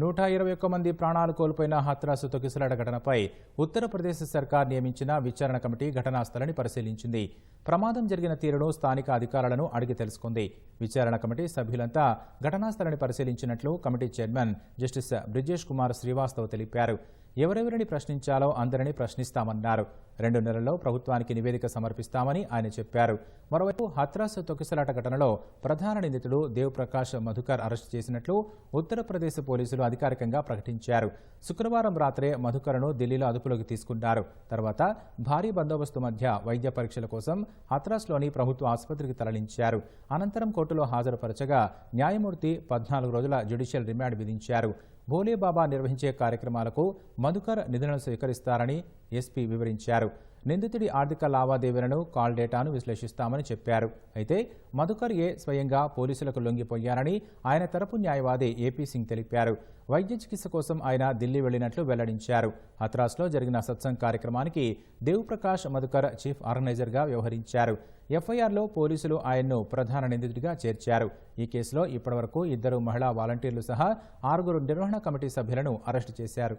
నూట ఇరవై ఒక్క మంది ప్రాణాలు కోల్పోయిన హత్రాసు తొకిసలాట ఘటనపై ఉత్తరప్రదేశ్ సర్కార్ నియమించిన విచారణ కమిటీ ఘటనాస్థలని పరిశీలించింది. ప్రమాదం జరిగిన తీరును స్థానిక అధికారులను అడిగి తెలుసుకుంది. విచారణ కమిటీ సభ్యులంతా ఘటనాస్థలని పరిశీలించినట్లు committee chairman justice Brijesh Kumar Srivastav తెలిపారు. ఎవరెవరిని ప్రశ్నించాలో అందరినీ ప్రశ్నిస్తామన్నారు. రెండు నెలల్లో ప్రభుత్వానికి నివేదిక సమర్పిస్తామని ఆయన చెప్పారు. మరోవైపు హత్రాస్ తొక్కిసలాట ఘటనలో ప్రధాన నిందితుడు దేవ్ప్రకాష్ మధుకర్ అరెస్టు చేసినట్లు ఉత్తరప్రదేశ్ పోలీసులు అధికారికంగా ప్రకటించారు. శుక్రవారం రాత్రే మధుకర్ను ఢిల్లీలో అదుపులోకి తీసుకున్నారు. తర్వాత భారీ బందోబస్తు మధ్య వైద్య పరీక్షల కోసం హత్రాస్లోని ప్రభుత్వ ఆసుపత్రికి తరలించారు. అనంతరం కోర్టులో హాజరుపరచగా న్యాయమూర్తి పద్నాలుగు రోజుల జ్యుడిషియల్ రిమాండ్ విధించారు. భోలేబాబా నిర్వహించే కార్యక్రమాలకు మధుకర్ నిధులను స్వీకరిస్తారని ఎస్పీ వివరించారు. నిందితుడి ఆర్థిక లావాదేవీలను కాల్ డేటాను విశ్లేషిస్తామని చెప్పారు. అయితే మధుకర్ ఏ స్వయంగా పోలీసులకు లొంగిపోయారని ఆయన తరపు న్యాయవాది ఏపీ సింగ్ తెలిపారు. వైద్య చికిత్స కోసం ఆయన ఢిల్లీ వెళ్ళినట్లు వెల్లడించారు. హత్రాస్లో జరిగిన సత్సంగ్ కార్యక్రమానికి దేవ్ప్రకాష్ మధుకర్ చీఫ్ ఆర్గనైజర్గా వ్యవహరించారు. ఎఫ్ఐఆర్లో పోలీసులు ఆయన్ను ప్రధాన నిందితుడిగా చేర్చారు. ఈ కేసులో ఇప్పటివరకు ఇద్దరు మహిళా వాలంటీర్లు సహా ఆరుగురు నిర్వహణ కమిటీ సభ్యులను అరెస్టు చేశారు.